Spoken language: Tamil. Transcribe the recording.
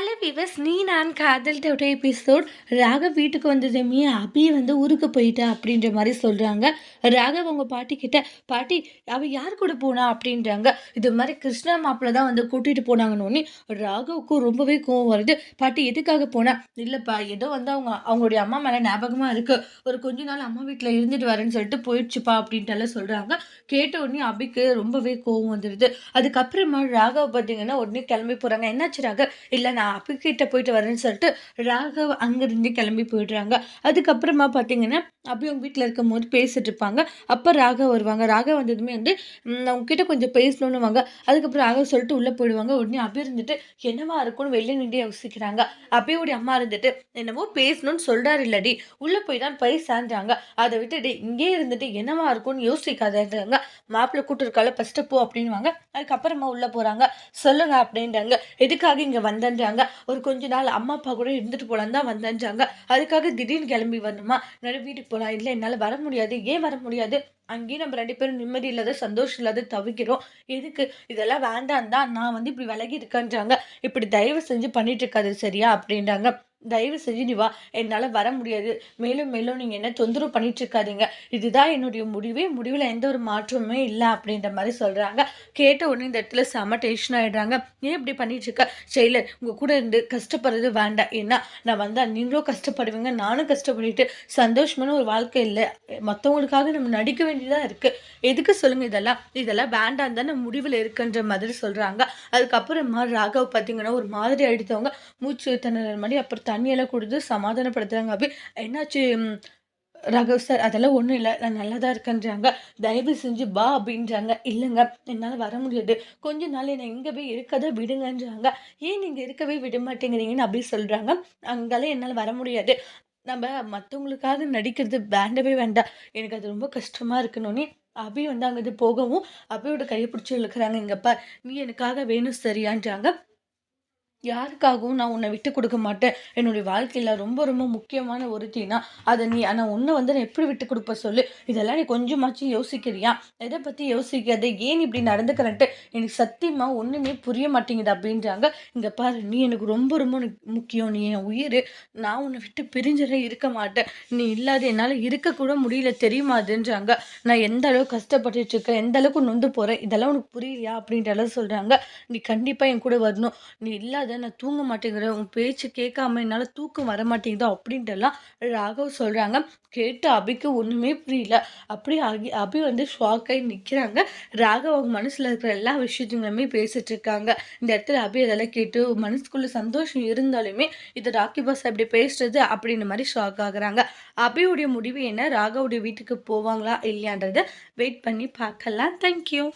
ஹலோ விவஸ் நீ நான் காதல் தவிர எபிசோட் ராகவ் வீட்டுக்கு வந்ததுமே அபி வந்து ஊருக்கு போயிட்டா அப்படின்ற மாதிரி சொல்கிறாங்க ராகவ் அவங்க பாட்டி கிட்ட பாட்டி அவள் யார் கூட போனா? அப்படின்றாங்க. இது மாதிரி கிருஷ்ணா மாப்பிள்ள தான் வந்து கூட்டிகிட்டு போனாங்கன்னு ராகவுக்கும் ரொம்பவே கோவம் வருது. பாட்டி எதுக்காக போனா? இல்லைப்பா ஏதோ வந்து அவங்க அவங்களுடைய அம்மா மேலே ஞாபகமாக இருக்குது ஒரு கொஞ்ச நாள் அம்மா வீட்டில் இருந்துட்டு வரேன்னு சொல்லிட்டு போயிடுச்சுப்பா அப்படின்ட்டு சொல்கிறாங்க கேட்ட உடனே அபிக்கு ரொம்பவே கோவம் வந்துடுது அதுக்கப்புறமா ராகவ் பார்த்தீங்கன்னா உடனே கிளம்பி போகிறாங்க என்னாச்சு ராகவ்? இல்லை நான் அபிக்கிட்ட போயிட்டு வரேன்னு சொல்லிட்டு ராகவ் அங்கேருந்து கிளம்பி போயிடுறாங்க. அதுக்கப்புறமா பார்த்தீங்கன்னா அப்படி அவங்க வீட்டில் இருக்கும் போது பேசிட்டு இருப்பாங்க. அப்போ ராகவ் வருவாங்க. ராகவ் வந்ததுமே வந்து அவங்க கிட்ட கொஞ்சம் பேசணும்னு வாங்க. அதுக்கப்புறம் ராகவ் சொல்லிட்டு உள்ளே போயிடுவாங்க. உடனே அப்படி இருந்துட்டு என்னவா இருக்கும்னு வெளியே நின்று யோசிக்கிறாங்க. அப்பயோடைய அம்மா இருந்துட்டு என்னமோ பேசணும்னு சொல்கிறாரு இல்லடி. உள்ளே போய் தான் பேசான்றாங்க. அதை விட்டுட்டு இங்கே இருந்துட்டு என்னவா இருக்கும்னு யோசிக்காதாங்க மாப்பிள்ளை கூட்டிருக்கால ஃபஸ்ட்டு போ அப்படின்வாங்க அதுக்கப்புறமா உள்ளே போகிறாங்க சொல்லுங்க அப்படின்றாங்க. எதுக்காக இங்கே வந்தேன்றாங்க ஒரு கொஞ்ச நாள் அம்மா அப்பா கூட இருந்துட்டு போகலான்னு தான் வந்தேன்றாங்க அதுக்காக திடீர்னு கிளம்பி வரணுமா? நிறைய வீட்டுக்கு போகலாம் இல்லை என்னால் வர முடியாது. ஏன் வர முடியாது? அங்கேயும் நம்ம ரெண்டு பேரும் நிம்மதி இல்லாத சந்தோஷம் இல்லாத தவிக்கிறோம். எதுக்கு? இதெல்லாம் வேண்டாம் தான் நான் வந்து இப்படி விலகி இருக்கேன்றாங்க இப்படி தயவு செஞ்சு பண்ணிட்டு இருக்காது சரியா? அப்படின்றாங்க தயவு செஞ்சு நீ வா. என்னால் வர முடியாது. மேலும் மேலும் நீங்கள் என்ன தொந்தரவு பண்ணிட்டு இருக்காதீங்க இதுதான் என்னுடைய முடிவே. முடிவில் எந்த ஒரு மாற்றமுமே இல்லை அப்படின்ற மாதிரி சொல்கிறாங்க கேட்ட உடனே இந்த இடத்துல செம டென்ஷன் ஆகிடுறாங்க ஏன் இப்படி பண்ணிட்டு இருக்க செயலர் உங்கள் கூட இருந்து கஷ்டப்படுறது வேண்டாம். ஏன்னா நான் வந்தால் நீங்களும் கஷ்டப்படுவீங்க. நானும் கஷ்டப்பட்டுட்டு சந்தோஷமான ஒரு வாழ்க்கை இல்லை. மற்றவங்களுக்காக நம்ம நடிக்க வேண்டியதாக இருக்குது எதுக்கு சொல்லுங்கள் இதெல்லாம்? இதெல்லாம் வேண்டாம் தானே முடிவில் இருக்குன்ற மாதிரி சொல்கிறாங்க அதுக்கப்புறமா ராகவ் பார்த்தீங்கன்னா ஒரு மாதிரி அடித்தவங்க மூச்சு திணறல் மாதிரி அப்புறம் தண்ணியெல்லாம் கொடுத்து சமாதானப்படுத்துகிறாங்க அப்படி என்னாச்சு? ரகவ் சார் அதெல்லாம் ஒன்றும் இல்லை. நான் நல்லா தான் இருக்கேன்றாங்க. தயவு செஞ்சு பா அப்படின்றாங்க. இல்லைங்க என்னால் வர முடியாது. கொஞ்ச நாள் என்னை இங்கே போய் இருக்கதை விடுங்கன்றாங்க. ஏன் நீங்கள் இருக்கவே விட மாட்டேங்கிறீங்கன்னு அப்படி சொல்கிறாங்க அங்கெல்லாம் என்னால் வர முடியாது. நம்ம மற்றவங்களுக்காக நடிக்கிறது வேண்டவே வேண்டாம். எனக்கு அது ரொம்ப கஷ்டமாக இருக்கணும்னே அபி வந்து அங்கே போகவும் அபியோட கையை பிடிச்சி இழுக்கிறாங்க. இங்கப்பா நீ எனக்காக வேணும் சரியான்றாங்க. யாருக்காகவும் நான் உன்னை விட்டு கொடுக்க மாட்டேன். என்னுடைய வாழ்க்கையில் ரொம்ப ரொம்ப முக்கியமான ஒருத்தினா அதை நீ ஆனால் உன்னை வந்து நான் எப்படி விட்டு கொடுப்ப சொல்லு? இதெல்லாம் நீ கொஞ்சமாச்சும் யோசிக்கிறியா? எதை பற்றி யோசிக்காத? ஏன் இப்படி நடந்துக்கிறன்ட்டு? எனக்கு சத்தியமாக ஒன்றுமே புரிய மாட்டேங்குது அப்படின்றாங்க. இங்கே பாரு நீ எனக்கு ரொம்ப ரொம்ப முக்கியம். நீ என் உயிர். நான் உன்னை விட்டு பிரிஞ்செல்லாம் இருக்க மாட்டேன். நீ இல்லாத என்னால் இருக்கக்கூட முடியல. தெரியுமா அதுன்றாங்க. நான் எந்த அளவுக்கு கஷ்டப்பட்டுட்டு இருக்கேன்? எந்த அளவுக்கு நொந்து போகிறேன் இதெல்லாம் உனக்கு புரியலையா அப்படின்ற அளவு சொல்கிறாங்க நீ கண்டிப்பாக என் கூட வரணும். நீ இல்லாத முடியாத நான் தூங்க மாட்டேங்கிறேன். உன் பேச்சு கேட்காம என்னால் தூக்கம் வர மாட்டேங்குதோ அப்படின்ட்டுலாம் ராகவ் சொல்கிறாங்க கேட்டு அபிக்கு ஒன்றுமே புரியல. அப்படி அபி அபி வந்து ஷாக்காகி நிற்கிறாங்க ராகவ் அவங்க மனசில் இருக்கிற எல்லா விஷயத்துங்களுமே பேசிகிட்டு இருக்காங்க. இந்த இடத்துல அபி அதெல்லாம் கேட்டு மனசுக்குள்ளே சந்தோஷம் இருந்தாலுமே இது ராக்கி பாஸ் அப்படி பேசுறது அப்படின்ற மாதிரி ஷாக் ஆகுறாங்க. அபியுடைய முடிவு என்ன? ராகவுடைய வீட்டுக்கு போவாங்களா? இல்லையான்றதை வெயிட் பண்ணி பார்க்கலாம். தேங்க்யூ